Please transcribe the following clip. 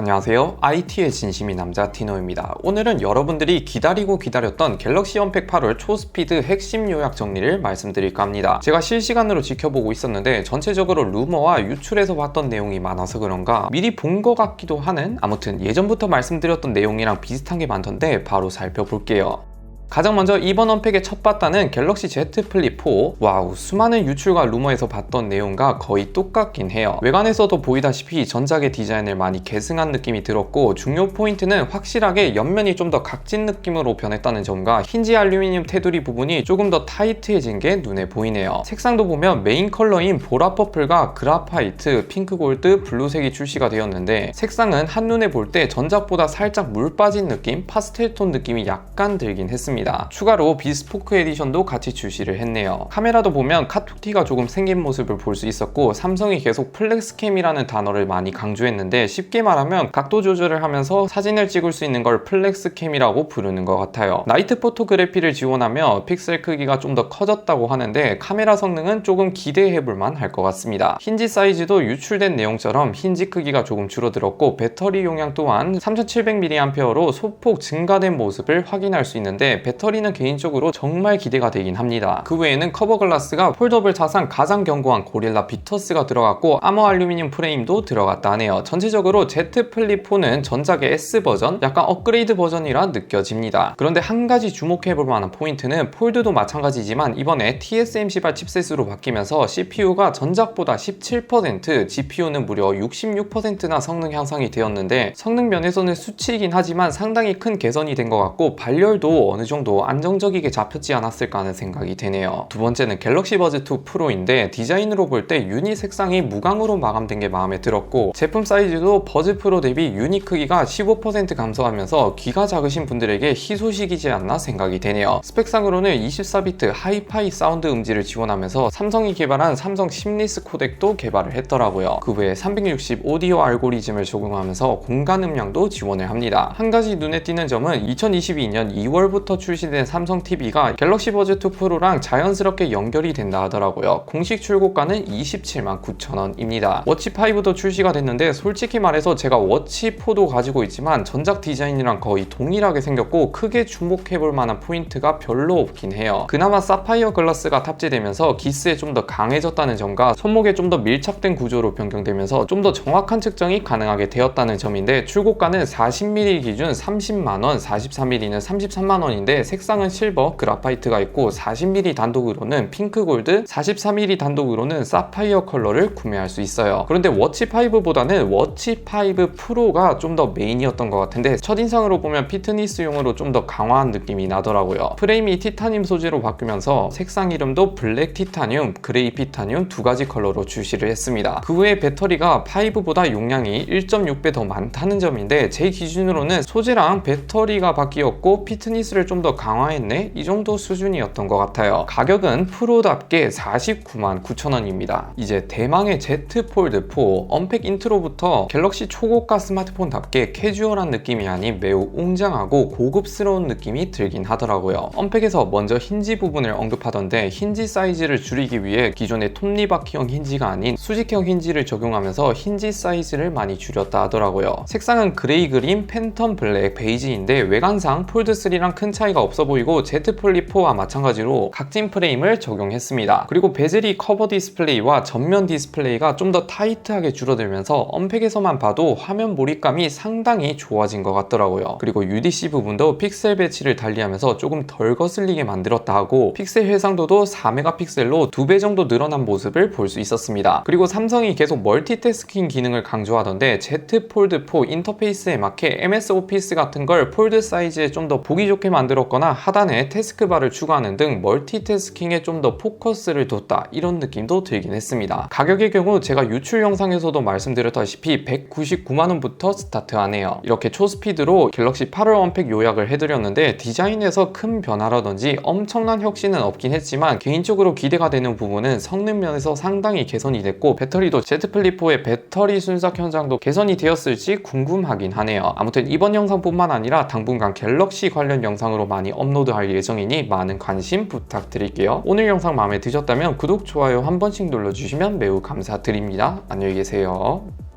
안녕하세요. IT의 진심이 남자 티노입니다. 오늘은 여러분들이 기다리고 기다렸던 갤럭시 언팩 8월 초스피드 핵심 요약 정리를 말씀드릴까 합니다. 제가 실시간으로 지켜보고 있었는데 전체적으로 루머와 유출에서 봤던 내용이 많아서 그런가 미리 본 것 같기도 하는 아무튼 예전부터 말씀드렸던 내용이랑 비슷한 게 많던데 바로 살펴볼게요. 가장 먼저 이번 언팩의 첫 바다는 갤럭시 Z 플립 4 와우 수많은 유출과 루머에서 봤던 내용과 거의 똑같긴 해요. 외관에서도 보이다시피 전작의 디자인을 많이 계승한 느낌이 들었고 중요 포인트는 확실하게 옆면이 좀 더 각진 느낌으로 변했다는 점과 힌지 알루미늄 테두리 부분이 조금 더 타이트해진 게 눈에 보이네요. 색상도 보면 메인 컬러인 보라 퍼플과 그라파이트, 핑크 골드, 블루색이 출시가 되었는데 색상은 한눈에 볼 때 전작보다 살짝 물 빠진 느낌, 파스텔 톤 느낌이 약간 들긴 했습니다 있습니다. 추가로 비스포크 에디션도 같이 출시를 했네요. 카메라도 보면 카툭티가 조금 생긴 모습을 볼 수 있었고 삼성이 계속 플렉스캠이라는 단어를 많이 강조했는데 쉽게 말하면 각도 조절을 하면서 사진을 찍을 수 있는 걸 플렉스캠이라고 부르는 것 같아요. 나이트 포토그래피를 지원하며 픽셀 크기가 좀 더 커졌다고 하는데 카메라 성능은 조금 기대해 볼만 할 것 같습니다. 힌지 사이즈도 유출된 내용처럼 힌지 크기가 조금 줄어들었고 배터리 용량 또한 3700mAh로 소폭 증가된 모습을 확인할 수 있는데 배터리는 개인적으로 정말 기대가 되긴 합니다. 그 외에는 커버 글라스가 폴더블 사상 가장 견고한 고릴라 비터스가 들어갔고 아머 알루미늄 프레임도 들어갔다 하네요. 전체적으로 Z 플립 4는 전작의 S 버전, 약간 업그레이드 버전이라 느껴집니다. 그런데 한 가지 주목해볼 만한 포인트는 폴드도 마찬가지지만 이번에 TSMC8 칩셋으로 바뀌면서 CPU가 전작보다 17%, GPU는 무려 66%나 성능 향상이 되었는데 성능 면에서는 수치이긴 하지만 상당히 큰 개선이 된 것 같고 발열도 어느 정도 정도 안정적이게 잡혔지 않았을까 하는 생각이 되네요. 두 번째는 갤럭시 버즈 2 프로인데 디자인으로 볼 때 유닛 색상이 무광으로 마감된 게 마음에 들었고 제품 사이즈도 버즈 프로 대비 유닛 크기가 15% 감소하면서 귀가 작으신 분들에게 희소식이지 않나 생각이 되네요. 스펙상으로는 24비트 하이파이 사운드 음질을 지원하면서 삼성이 개발한 삼성 심리스 코덱도 개발을 했더라고요. 그 외에 360 오디오 알고리즘을 적용하면서 공간 음량도 지원을 합니다. 한 가지 눈에 띄는 점은 2022년 2월부터 출시된 삼성 TV가 갤럭시 버즈 2 프로랑 자연스럽게 연결이 된다 하더라고요. 공식 출고가는 27만 9천원입니다. 워치5도 출시가 됐는데 솔직히 말해서 제가 워치4도 가지고 있지만 전작 디자인이랑 거의 동일하게 생겼고 크게 주목해볼 만한 포인트가 별로 없긴 해요. 그나마 사파이어 글라스가 탑재되면서 기스에 좀 더 강해졌다는 점과 손목에 좀 더 밀착된 구조로 변경되면서 좀 더 정확한 측정이 가능하게 되었다는 점인데 출고가는 40mm 기준 30만원, 43mm는 33만원인데 색상은 실버, 그라파이트가 있고 40mm 단독으로는 핑크 골드, 43mm 단독으로는 사파이어 컬러를 구매할 수 있어요. 그런데 워치5보다는 워치5 프로가 좀 더 메인이었던 것 같은데 첫인상으로 보면 피트니스용으로 좀 더 강화한 느낌이 나더라고요. 프레임이 티타늄 소재로 바뀌면서 색상 이름도 블랙 티타늄, 그레이 티타늄 두 가지 컬러로 출시를 했습니다. 그 외에 배터리가 5보다 용량이 1.6배 더 많다는 점인데 제 기준으로는 소재랑 배터리가 바뀌었고 피트니스를 좀 더더 강화했네? 이 정도 수준이었던 것 같아요. 가격은 프로답게 49만 9천원입니다. 이제 대망의 Z 폴드 4 언팩 인트로부터 갤럭시 초고가 스마트폰답게 캐주얼한 느낌이 아닌 매우 웅장하고 고급스러운 느낌이 들긴 하더라고요. 언팩에서 먼저 힌지 부분을 언급하던데 힌지 사이즈를 줄이기 위해 기존의 톱니바퀴형 힌지가 아닌 수직형 힌지를 적용하면서 힌지 사이즈를 많이 줄였다 하더라고요. 색상은 그레이 그린, 팬텀 블랙, 베이지인데 외관상 폴드3랑 큰 차이가 차이가 없어 보이고 Z 플립 4와 마찬가지로 각진 프레임을 적용했습니다. 그리고 베젤이 커버 디스플레이와 전면 디스플레이가 좀 더 타이트하게 줄어들면서 언팩에서만 봐도 화면 몰입감이 상당히 좋아진 것 같더라고요. 그리고 UDC 부분도 픽셀 배치를 달리하면서 조금 덜 거슬리게 만들었다 하고 픽셀 해상도도 4메가픽셀로 2배 정도 늘어난 모습을 볼 수 있었습니다. 그리고 삼성이 계속 멀티태스킹 기능을 강조하던데 Z 폴드 4 인터페이스에 맞게 MS 오피스 같은 걸 폴드 사이즈에 좀 더 보기 좋게 만들었 만들었거나 하단에 태스크바를 추가하는 등 멀티태스킹에 좀 더 포커스를 뒀다 이런 느낌도 들긴 했습니다. 가격의 경우 제가 유출 영상에서도 말씀드렸다시피 199만원부터 스타트하네요. 이렇게 초스피드로 갤럭시 8월 언팩 요약을 해드렸는데 디자인에서 큰 변화라든지 엄청난 혁신은 없긴 했지만 개인적으로 기대가 되는 부분은 성능 면에서 상당히 개선이 됐고 배터리도 Z 플립4의 배터리 순삭 현장도 개선이 되었을지 궁금하긴 하네요. 아무튼 이번 영상뿐만 아니라 당분간 갤럭시 관련 영상으로 많이 업로드할 예정이니 많은 관심 부탁드릴게요. 오늘 영상 마음에 드셨다면 구독, 좋아요 한 번씩 눌러주시면 매우 감사드립니다. 안녕히 계세요.